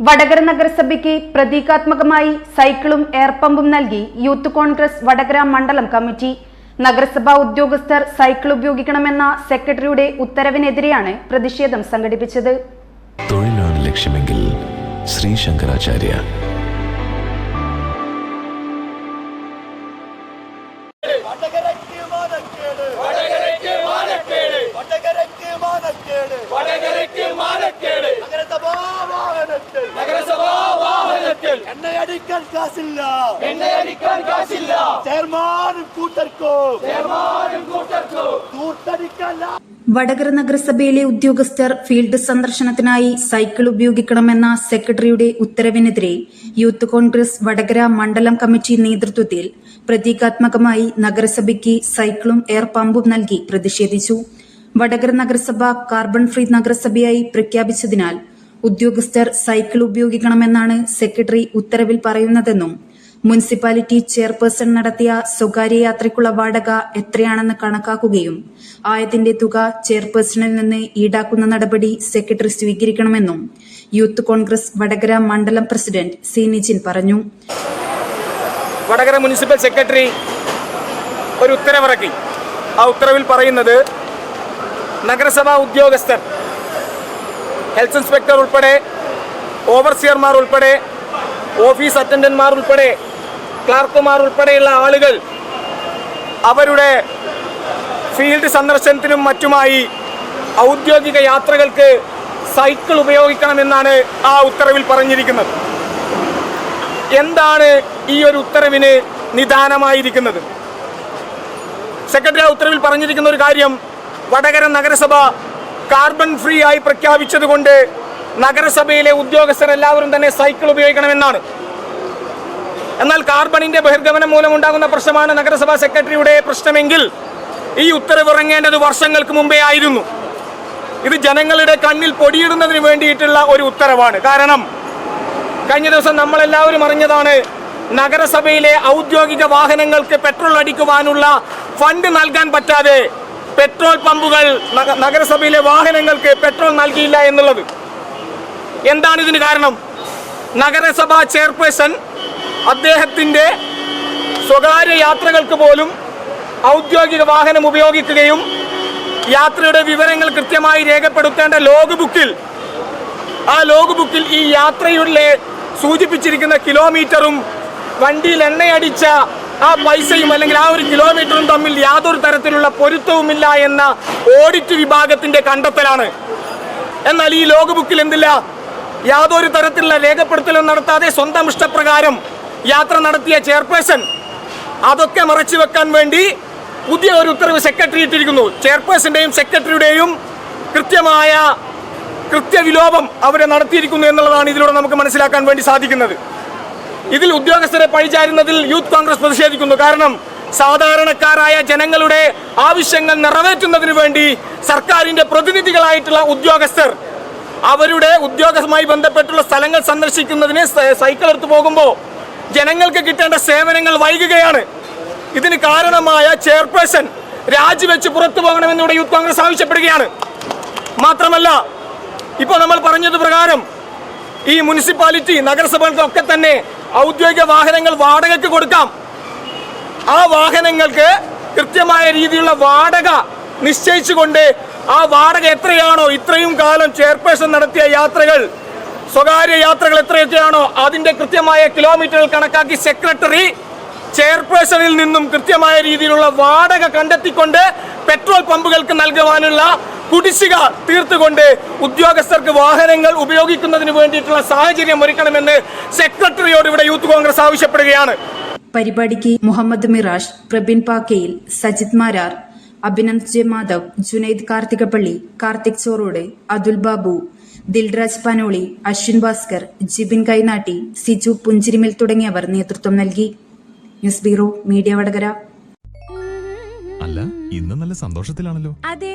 വടകര നഗരസഭയ്ക്ക് പ്രതീകാത്മകമായി സൈക്കിളും എയർപമ്പും നൽകി യൂത്ത് കോൺഗ്രസ് വടകര മണ്ഡലം കമ്മിറ്റി. നഗരസഭാ ഉദ്യോഗസ്ഥർ സൈക്കിൾ ഉപയോഗിക്കണമെന്ന സെക്രട്ടറിയുടെ ഉത്തരവിനെതിരെയാണ് പ്രതിഷേധം സംഘടിപ്പിച്ചത്. തൊഴിലാണ് ലക്ഷ്യമെങ്കിൽ ശ്രീ ശങ്കരാചാര്യ. വടകരയ്ക്ക് മാനക്കേട് വടകരയ്ക്ക് മാനക്കേട് വടകരയ്ക്ക് മാനക്കേട് നഗരസഭാ വാഹനത്തിൽ നഗരസഭാ വാഹനത്തിൽ എണ്ണയടിക്കാൻ കാശില്ല. അടിക്കാൻ കാശില്ല. ചെയർമാനും കൂട്ടർക്കോ. ചെയർമാനും കൂട്ടർക്കോ. കൂട്ടടിക്കല്ല വടകര നഗരസഭയിലെ ഉദ്യോഗസ്ഥർ ഫീൽഡ് സന്ദർശനത്തിനായി സൈക്കിൾ ഉപയോഗിക്കണമെന്ന സെക്രട്ടറിയുടെ ഉത്തരവിനെതിരെ യൂത്ത് കോൺഗ്രസ് വടകര മണ്ഡലം കമ്മിറ്റി നേതൃത്വത്തിൽ പ്രതീകാത്മകമായി നഗരസഭയ്ക്ക് സൈക്കിളും എയർ പമ്പും നൽകി പ്രതിഷേധിച്ചു. വടകര നഗരസഭ കാർബൺ ഫ്രീ നഗരസഭയായി പ്രഖ്യാപിച്ചതിനാൽ ഉദ്യോഗസ്ഥർ സൈക്കിൾ ഉപയോഗിക്കണമെന്നാണ് സെക്രട്ടറി ഉത്തരവിൽ പറയുന്നതെന്നും മുനിസിപ്പാലിറ്റി ചെയർപേഴ്സൺ നടത്തിയ സ്വകാര്യ യാത്രയ്ക്കുള്ള വാടക എത്രയാണെന്ന് കണക്കാക്കുകയും ആയത്തിന്റെ തുക ചെയർപേഴ്സണിൽ നിന്ന് ഈടാക്കുന്ന നടപടി സെക്രട്ടറി സ്വീകരിക്കണമെന്നും യൂത്ത് കോൺഗ്രസ് വടകര മണ്ഡലം പ്രസിഡന്റ് സി നിജിൻ പറഞ്ഞു. വടകര മുനിസിപ്പൽ സെക്രട്ടറി ഒരു ഉത്തരവിറക്കി. ആ ഉത്തരവിൽ പറയുന്നത് നഗരസഭാ ഉദ്യോഗസ്ഥർ ഹെൽത്ത് ഇൻസ്പെക്ടർ ഉൾപ്പെടെ ഓവർസിയർമാർ ഉൾപ്പെടെ ഓഫീസ് അറ്റൻഡന്റ്മാർ ഉൾപ്പെടെ ക്ലാർക്കുമാർ ഉൾപ്പെടെയുള്ള ആളുകൾ അവരുടെ ഫീൽഡ് സന്ദർശനത്തിനും മറ്റുമായി ഔദ്യോഗിക യാത്രകൾക്ക് സൈക്കിൾ ഉപയോഗിക്കണമെന്നാണ് ആ ഉത്തരവിൽ പറഞ്ഞിരിക്കുന്നത്. എന്താണ് ഈ ഒരു ഉത്തരവിന് നിദാനമായിരിക്കുന്നത്? സെക്രട്ടറി ആ ഉത്തരവിൽ പറഞ്ഞിരിക്കുന്ന ഒരു കാര്യം വടകര നഗരസഭ കാർബൺ ഫ്രീ ആയി പ്രഖ്യാപിച്ചതുകൊണ്ട് നഗരസഭയിലെ ഉദ്യോഗസ്ഥർ എല്ലാവരും തന്നെ സൈക്കിൾ ഉപയോഗിക്കണമെന്നാണ്. എന്നാൽ കാർബണിന്റെ ബഹിർഗമനം മൂലമുണ്ടാകുന്ന പ്രശ്നമാണ് നഗരസഭാ സെക്രട്ടറിയുടെ പ്രശ്നമെങ്കിൽ ഈ ഉത്തരവ് ഇറങ്ങേണ്ടത് വർഷങ്ങൾക്ക് മുമ്പേ ആയിരുന്നു. ഇത് ജനങ്ങളുടെ കണ്ണിൽ പൊടിയിടുന്നതിന് വേണ്ടിയിട്ടുള്ള ഒരു ഉത്തരവാണ്. കാരണം കഴിഞ്ഞ ദിവസം നമ്മളെല്ലാവരും അറിഞ്ഞതാണ് നഗരസഭയിലെ ഔദ്യോഗിക വാഹനങ്ങൾക്ക് പെട്രോൾ അടിക്കുവാനുള്ള ഫണ്ട് നൽകാൻ പറ്റാതെ പെട്രോൾ പമ്പുകൾ നഗരസഭയിലെ വാഹനങ്ങൾക്ക് പെട്രോൾ നൽകിയില്ല എന്നുള്ളത്. എന്താണ് ഇതിന് കാരണം? നഗരസഭാ ചെയർപേഴ്സൺ അദ്ദേഹത്തിന്റെ സ്വകാര്യ യാത്രകൾക്ക് പോലും ഔദ്യോഗിക വാഹനം ഉപയോഗിക്കുകയും യാത്രയുടെ വിവരങ്ങൾ കൃത്യമായി രേഖപ്പെടുത്തേണ്ട ലോഗ് ബുക്കിൽ ആ ലോഗ് ബുക്കിൽ ഈ യാത്രയുടെ സൂചിപ്പിച്ചിരിക്കുന്ന കിലോമീറ്ററും വണ്ടിയിൽ എണ്ണയടിച്ച ആ പൈസയും അല്ലെങ്കിൽ ആ ഒരു കിലോമീറ്ററും തമ്മിൽ യാതൊരു തരത്തിലുള്ള പൊരുത്തവുമില്ല എന്ന ഓഡിറ്റ് വിഭാഗത്തിന്റെ കണ്ടെത്തലാണ്. എന്നാൽ ഈ ലോഗ് ബുക്കിൽ എന്തില്ല? യാതൊരു തരത്തിലുള്ള രേഖപ്പെടുത്തലും നടത്താതെ സ്വന്തം ഇഷ്ടപ്രകാരം യാത്ര നടത്തിയ ചെയർപേഴ്സൺ. അതൊക്കെ മറച്ചു വെക്കാൻ വേണ്ടി പുതിയ ഒരു ഉത്തരവ് സെക്രട്ടറി ഇട്ടിരിക്കുന്നു ചെയർപേഴ്സന്റെയും സെക്രട്ടറിയുടെയും കൃത്യമായ കൃത്യവിലോപം അവരെ നടത്തിയിരിക്കുന്നു എന്നുള്ളതാണ് ഇതിലൂടെ നമുക്ക് മനസ്സിലാക്കാൻ വേണ്ടി സാധിക്കുന്നത്. ഇതിൽ ഉദ്യോഗസ്ഥരെ പഴിചാരുന്നതിൽ യൂത്ത് കോൺഗ്രസ് പ്രതിഷേധിക്കുന്നു. കാരണം സാധാരണക്കാരായ ജനങ്ങളുടെ ആവശ്യങ്ങൾ നിറവേറ്റുന്നതിന് വേണ്ടി സർക്കാരിന്റെ പ്രതിനിധികളായിട്ടുള്ള ഉദ്യോഗസ്ഥർ അവരുടെ ഉദ്യോഗസ്ഥമായി ബന്ധപ്പെട്ടുള്ള സ്ഥലങ്ങൾ സന്ദർശിക്കുന്നതിന് സൈക്കിൾ എടുത്തു പോകുമ്പോൾ ജനങ്ങൾക്ക് കിട്ടേണ്ട സേവനങ്ങൾ വൈകുകയാണ്. ഇതിന് കാരണമായ ചെയർപേഴ്സൺ രാജിവെച്ച് പുറത്തു പോകണമെന്നിവിടെ യൂത്ത് കോൺഗ്രസ് ആവശ്യപ്പെടുകയാണ്. മാത്രമല്ല ഇപ്പോൾ നമ്മൾ പറഞ്ഞത് പ്രകാരം ഈ മുനിസിപ്പാലിറ്റി നഗരസഭകൾക്കൊക്കെ തന്നെ ഔദ്യോഗിക വാഹനങ്ങൾ വാടകയ്ക്ക് കൊടുക്കാം. ആ വാഹനങ്ങൾക്ക് കൃത്യമായ രീതിയിലുള്ള വാടക നിശ്ചയിച്ചുകൊണ്ട് ആ വാടക എത്രയാണോ ഇത്രയും കാലം ചെയർപേഴ്സൺ നടത്തിയ യാത്രകൾ സ്വകാര്യ യാത്രകൾ എത്രയൊക്കെയാണോ അതിന്റെ കൃത്യമായ കിലോമീറ്ററുകൾ കണക്കാക്കി സെക്രട്ടറി ചെയർപേഴ്സണിൽ നിന്നും കൃത്യമായ രീതിയിലുള്ള വാടക കണ്ടെത്തിക്കൊണ്ട് പെട്രോൾ പമ്പുകൾക്ക് നൽകുവാനുള്ള കുടിശ്ശിക തീർത്തുകൊണ്ട് ഉദ്യോഗസ്ഥർക്ക് വാഹനങ്ങൾ ഉപയോഗിക്കുന്നതിന് വേണ്ടിയിട്ടുള്ള സാഹചര്യം ഒരുക്കണമെന്ന് സെക്രട്ടറിയോട് ഇവിടെ യൂത്ത് കോൺഗ്രസ് ആവശ്യപ്പെടുകയാണ്. പരിപാടിക്ക് മുഹമ്മദ് മിറാഷ് പ്രബിൻ പാക്കയിൽ സജിത് മാരാർ അഭിനന്ദ് ജെ മാധവ് ജുനൈദ് കാർത്തികപ്പള്ളി കാർത്തിക് ചോറോട് അതുൽ ബാബു ദിൽരാജ് പനോളി അശ്വിൻ ഭാസ്കർ ജിബിൻ കൈനാട്ടി സിജു പുഞ്ചിരിമിൽ തുടങ്ങിയവർ നേതൃത്വം നൽകി. News bureau media Vadakara. അല്ല ഇന്ന് നല്ല സന്തോഷത്തിലാണല്ലോ. അതെ.